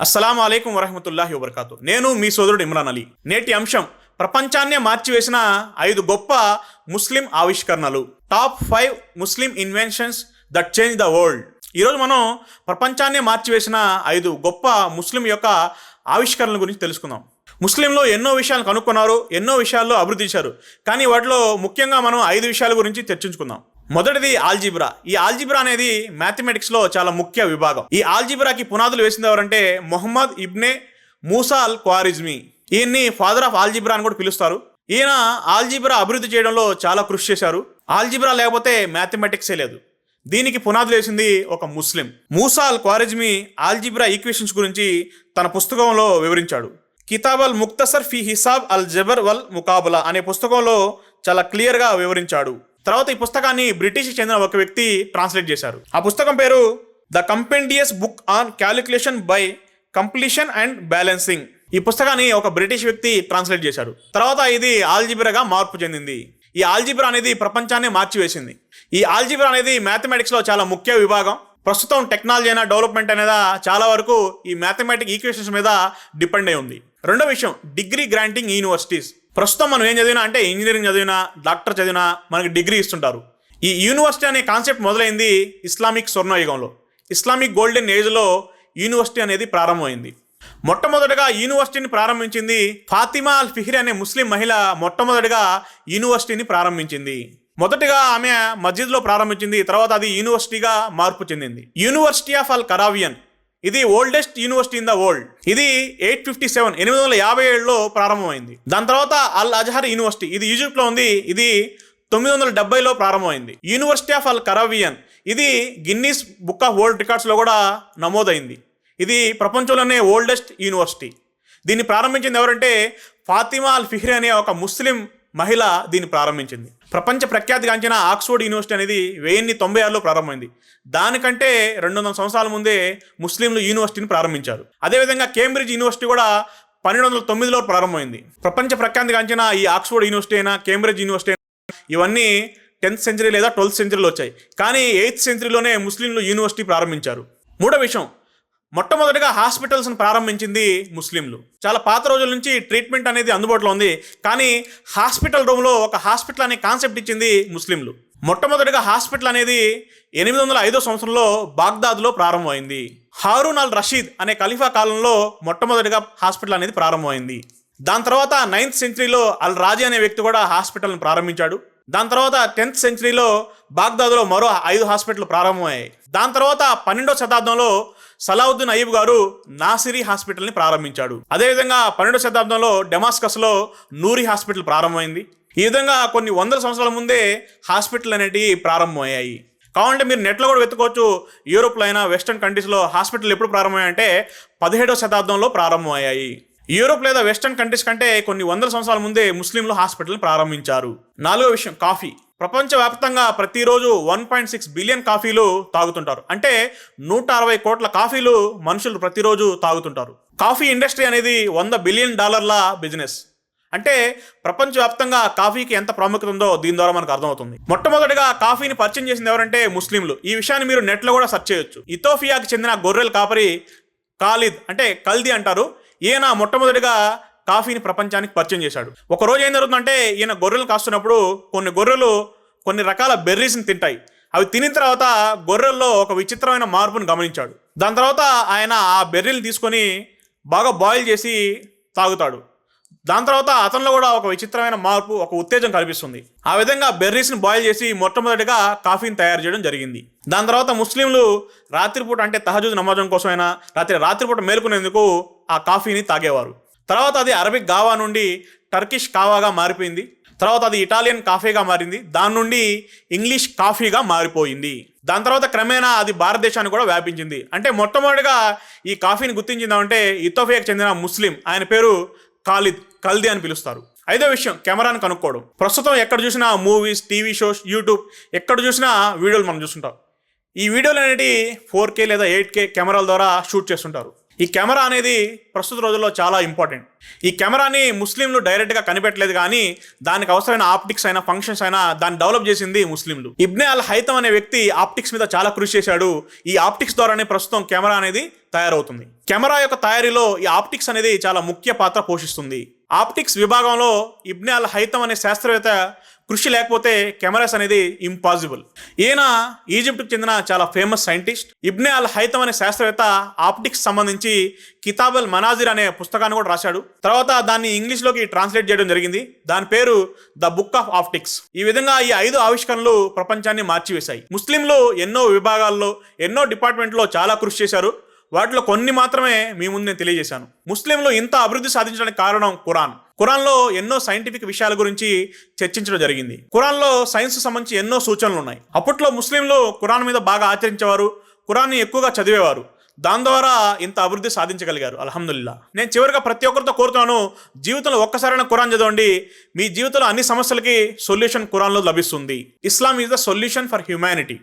అస్సలం అయికం వరహమతుల్లాహి వబర్కాతు. నేను మీ సోదరుడు ఇమ్రాన్ అలీ. నేటి అంశం ప్రపంచాన్నే మార్చివేసిన ఐదు గొప్ప ముస్లిం ఆవిష్కరణలు. Top five Muslim inventions that change the world ఈరోజు మనం ప్రపంచాన్నే మార్చివేసిన ఐదు గొప్ప ముస్లిం యొక్క ఆవిష్కరణల గురించి తెలుసుకుందాం. ముస్లింలు ఎన్నో విషయాలు కనుక్కున్నారు ఎన్నో విషయాల్లో అభివృద్ధి చేశారు. కానీ వాటిలో ముఖ్యంగా మనం ఐదు విషయాల గురించి చర్చించుకుందాం. మొదటిది ఆల్జిబ్రా. ఈ ఆల్జిబ్రా అనేది మ్యాథమెటిక్స్లో చాలా ముఖ్య విభాగం. ఈ ఆల్జిబ్రాకి పునాదులు వేసింది ఎవరంటే మొహమ్మద్ ఇబ్నే మూసాల్ క్వారిజ్మి. ఈయన్ని ఫాదర్ ఆఫ్ ఆల్జిబ్రా అని కూడా పిలుస్తారు. ఈయన ఆల్జిబ్రా అభివృద్ధి చేయడంలో చాలా కృషి చేశారు. ఆల్జిబ్రా లేకపోతే మ్యాథమెటిక్సే లేదు. దీనికి పునాదులు వేసింది ఒక ముస్లిం. మూసాల్ క్వారిజ్మి ఆల్జిబ్రా ఈక్వేషన్స్ గురించి తన పుస్తకంలో వివరించాడు. కితాబ్ అల్ ముక్తసర్ ఫీ హిసాబ్ అల్ జబర్ వల్ ముకాబులా అనే పుస్తకంలో చాలా క్లియర్గా వివరించాడు. తర్వాత ఈ పుస్తకాన్ని బ్రిటిష్ చెందిన ఒక వ్యక్తి ట్రాన్స్లేట్ చేశారు. ఆ పుస్తకం పేరు the compendious book on calculation by completion and balancing. ఈ పుస్తకాన్ని ఒక బ్రిటిష్ వ్యక్తి ట్రాన్స్లేట్ చేశాడు తర్వాత ఇది ఆల్జిబ్రాగా మార్పు చెందింది. ఈ ఆల్జిబ్రా అనేది ప్రపంచాన్ని మార్చివేసింది. ఈ ఆల్జిబ్రా అనేది మ్యాథమెటిక్స్లో చాలా ముఖ్య విభాగం. ప్రస్తుతం టెక్నాలజీ అయినా డెవలప్మెంట్ అనేది చాలా వరకు ఈ మ్యాథమెటిక్ ఈక్వేషన్స్ మీద డిపెండ్ అయి ఉంది. రెండో విషయం డిగ్రీ గ్రాంటింగ్ యూనివర్సిటీస్. ప్రస్తుతం మనం ఏం చదివినా అంటే ఇంజనీరింగ్ చదివినా డాక్టర్ చదివినా మనకి డిగ్రీ ఇస్తుంటారు. ఈ యూనివర్సిటీ అనే కాన్సెప్ట్ మొదలైంది ఇస్లామిక్ స్వర్ణయుగంలో. ఇస్లామిక్ గోల్డెన్ ఏజ్లో యూనివర్సిటీ అనేది ప్రారంభమైంది. మొట్టమొదటిగా యూనివర్సిటీని ప్రారంభించింది ఫాతిమా అల్ ఫిహ్రీ అనే ముస్లిం మహిళ మొట్టమొదటిగా యూనివర్సిటీని ప్రారంభించింది. మొదటిగా ఆమె మస్జిద్లో ప్రారంభించింది తర్వాత అది యూనివర్సిటీగా మార్పు చెందింది. యూనివర్సిటీ ఆఫ్ అల్ కరావియన్ ఇది oldest university in the world. ఇది ఎయిట్ ఫిఫ్టీ సెవెన్ ఎనిమిది వందల యాభై ఏడులో ప్రారంభమైంది. దాని తర్వాత అల్ అజహర్ యూనివర్సిటీ ఇది ఈజిప్ట్లో ఉంది ఇది తొమ్మిది వందల డెబ్బైలో ప్రారంభమైంది. యూనివర్సిటీ ఆఫ్ అల్ కరావియన్ ఇది గిన్నీస్ బుక్ ఆఫ్ వరల్డ్ రికార్డ్స్లో కూడా నమోదైంది. ఇది ప్రపంచంలోనే ఓల్డెస్ట్ యూనివర్సిటీ. దీన్ని ప్రారంభించింది ఎవరంటే ఫాతిమా అల్ ఫిహ్రీ అనే ఒక ముస్లిం మహిళ దీన్ని ప్రారంభించింది. ప్రపంచ ప్రఖ్యాతిగాంచిన ఆక్స్ఫోర్డ్ యూనివర్సిటీ అనేది వెయ్యిన్ని తొంభై ఆరులో ప్రారంభమైంది. దానికంటే రెండు వందల సంవత్సరాల ముందే ముస్లింలు యూనివర్సిటీని ప్రారంభించారు. అదేవిధంగా కేంబ్రిడ్జ్ యూనివర్సిటీ కూడా పన్నెండు వందల తొమ్మిదిలో ప్రారంభమైంది. ప్రపంచ ప్రఖ్యాతిగాంచిన ఈ ఆక్స్ఫోర్డ్ యూనివర్సిటీ అయినా కేంబ్రిడ్జ్ యూనివర్సిటీ అయినా ఇవన్నీ టెన్త్ సెంచరీ లేదా ట్వెల్త్ సెంచరీలో వచ్చాయి. కానీ ఎయిత్ సెంచరీలోనే ముస్లింలు యూనివర్సిటీ ప్రారంభించారు. మూడో విషయం మొట్టమొదటిగా హాస్పిటల్స్ను ప్రారంభించింది ముస్లింలు. చాలా పాత రోజుల నుంచి ట్రీట్మెంట్ అనేది అందుబాటులో ఉంది. కానీ హాస్పిటల్ రూమ్లో ఒక హాస్పిటల్ అనే కాన్సెప్ట్ ఇచ్చింది ముస్లింలు. మొట్టమొదటిగా హాస్పిటల్ అనేది ఎనిమిది వందల ఐదో సంవత్సరంలో బాగ్దాద్లో ప్రారంభమైంది. హారూన్ అల్ రషీద్ అనే ఖలీఫా కాలంలో మొట్టమొదటిగా హాస్పిటల్ అనేది ప్రారంభమైంది. దాని తర్వాత నైన్త్ సెంచరీలో అల్ రాజీ అనే వ్యక్తి కూడా హాస్పిటల్ను ప్రారంభించాడు. దాని తర్వాత టెన్త్ సెంచరీలో బాగ్దాద్లో మరో ఐదు హాస్పిటల్ ప్రారంభమయ్యాయి. దాని తర్వాత పన్నెండో శతాబ్దంలో సలావుద్దీన్ అయ్యబ్ గారు నాసిరి హాస్పిటల్ని ప్రారంభించాడు. అదేవిధంగా పన్నెండో శతాబ్దంలో డెమాస్కస్లో నూరి హాస్పిటల్ ప్రారంభమైంది. ఈ విధంగా కొన్ని వందల సంవత్సరాల ముందే హాస్పిటల్ అనేటివి ప్రారంభమయ్యాయి. కావాలంటే మీరు నెట్లో కూడా వెతుకోవచ్చు యూరోప్లో అయినా వెస్టర్న్ కంట్రీస్లో హాస్పిటల్ ఎప్పుడు ప్రారంభమయ్యాయంటే పదిహేడవ శతాబ్దంలో ప్రారంభమయ్యాయి. యూరోప్ లేదా వెస్టర్న్ కంట్రీస్ కంటే కొన్ని వందల సంవత్సరాల ముందే ముస్లింలు హాస్పిటల్ని ప్రారంభించారు. నాలుగో విషయం కాఫీ. ప్రపంచవ్యాప్తంగా ప్రతిరోజు వన్ పాయింట్ సిక్స్ బిలియన్ కాఫీలు తాగుతుంటారు. అంటే నూట అరవై కోట్ల కాఫీలు మనుషులు ప్రతిరోజు తాగుతుంటారు. కాఫీ ఇండస్ట్రీ అనేది వంద బిలియన్ డాలర్ల బిజినెస్. అంటే ప్రపంచవ్యాప్తంగా కాఫీకి ఎంత ప్రాముఖ్యత ఉందో దీని ద్వారా మనకు అర్థమవుతుంది. మొట్టమొదటిగా కాఫీని పరిచయం చేసింది ఎవరంటే ముస్లింలు. ఈ విషయాన్ని మీరు నెట్లో కూడా సెర్చ్ చేయొచ్చు. ఇథోపియాకి చెందిన గొర్రెల కాపరి ఖాలిద్ అంటే కల్దీ అంటారు. ఈయన మొట్టమొదటిగా కాఫీని ప్రపంచానికి పరిచయం చేశాడు. ఒక రోజు ఏం జరుగుతుందంటే ఈయన గొర్రెలు కాస్తున్నప్పుడు కొన్ని గొర్రెలు కొన్ని రకాల బెర్రీస్ని తింటాయి. అవి తినిన తర్వాత గొర్రెల్లో ఒక విచిత్రమైన మార్పును గమనించాడు. దాని తర్వాత ఆయన ఆ బెర్రీలు తీసుకొని బాగా బాయిల్ చేసి తాగుతాడు. దాని తర్వాత అతనిలో కూడా ఒక విచిత్రమైన మార్పు ఒక ఉత్తేజం కనిపిస్తుంది. ఆ విధంగా బెర్రీస్ని బాయిల్ చేసి మొట్టమొదటిగా కాఫీని తయారు చేయడం జరిగింది. దాని తర్వాత ముస్లింలు రాత్రిపూట అంటే తహజూద్ నమాజం కోసమైనా రాత్రి రాత్రిపూట మేలుకునేందుకు ఆ కాఫీని తాగేవారు. తర్వాత అది అరబిక్ గావా నుండి టర్కిష్ కావాగా మారిపోయింది. తర్వాత అది ఇటాలియన్ కాఫీగా మారింది. దాని నుండి ఇంగ్లీష్ కాఫీగా మారిపోయింది. దాని తర్వాత క్రమేణా అది భారతదేశానికి కూడా వ్యాపించింది. అంటే మొట్టమొదటిగా ఈ కాఫీని గుర్తించిందామంటే ఇథోపియాకి చెందిన ముస్లిం ఆయన పేరు ఖాలిద్ కల్దీ అని పిలుస్తారు. ఐదో విషయం కెమెరాను కనుక్కోవడం. ప్రస్తుతం ఎక్కడ చూసినా మూవీస్ టీవీ షోస్ యూట్యూబ్ ఎక్కడ చూసినా వీడియోలు మనం చూస్తుంటాం. ఈ వీడియోలు అనేవి ఫోర్ కే లేదా ఎయిట్ కే కెమెరాల ద్వారా షూట్ చేస్తుంటారు. ఈ కెమెరా అనేది ప్రస్తుత రోజుల్లో చాలా ఇంపార్టెంట్. ఈ కెమెరాని ముస్లింలు డైరెక్ట్గా కనిపెట్టలేదు కానీ దానికి అవసరమైన ఆప్టిక్స్ అయినా ఫంక్షన్స్ అయినా దాన్ని డెవలప్ చేసింది ముస్లింలు. ఇబ్నే అల్ హైతం అనే వ్యక్తి ఆప్టిక్స్ మీద చాలా కృషి చేశాడు. ఈ ఆప్టిక్స్ ద్వారానే ప్రస్తుతం కెమెరా అనేది తయారవుతుంది. కెమెరా యొక్క తయారీలో ఈ ఆప్టిక్స్ అనేది చాలా ముఖ్య పాత్ర పోషిస్తుంది. ఆప్టిక్స్ విభాగంలో ఇబ్నే అల్ హైతం అనే శాస్త్రవేత్త కృషి లేకపోతే కెమెరాస్ అనేది ఇంపాసిబుల్ ఈయన ఈజిప్ట్కి చెందిన చాలా famous scientist Ibn al Haytham అనే శాస్త్రవేత్త ఆప్టిక్స్ సంబంధించి కితాబ్ అల్ మనాజిర్ అనే పుస్తకాన్ని కూడా రాశాడు. తర్వాత దాన్ని ఇంగ్లీష్లోకి ట్రాన్స్లేట్ చేయడం జరిగింది. దాని పేరు ద బుక్ ఆఫ్ ఆప్టిక్స్ ఈ విధంగా ఈ ఐదు ఆవిష్కరణలు ప్రపంచాన్ని మార్చివేశాయి. ముస్లింలు ఎన్నో విభాగాల్లో ఎన్నో డిపార్ట్మెంట్లో చాలా కృషి చేశారు. వాటిలో కొన్ని మాత్రమే మీ ముందు నేను తెలియజేశాను. ముస్లింలు ఇంత అభివృద్ధి సాధించడానికి కారణం ఖురాన్. ఖురాన్లో ఎన్నో సైంటిఫిక్ విషయాల గురించి చర్చించడం జరిగింది. ఖురాన్లో సైన్స్ సంబంధించి ఎన్నో సూచనలు ఉన్నాయి. అప్పట్లో ముస్లింలు ఖురాన్ మీద బాగా ఆచరించేవారు ఖురాన్ని ఎక్కువగా చదివేవారు. దాని ద్వారా ఇంత అభివృద్ధి సాధించగలిగారు. అల్హమ్దుల్లా నేను చివరిగా ప్రతి ఒక్కరితో కోరుతున్నాను జీవితంలో ఒక్కసారైనా ఖురాన్ చదవండి. మీ జీవితంలో అన్ని సమస్యలకి సొల్యూషన్ ఖురాన్లో లభిస్తుంది. Islam is the solution for humanity.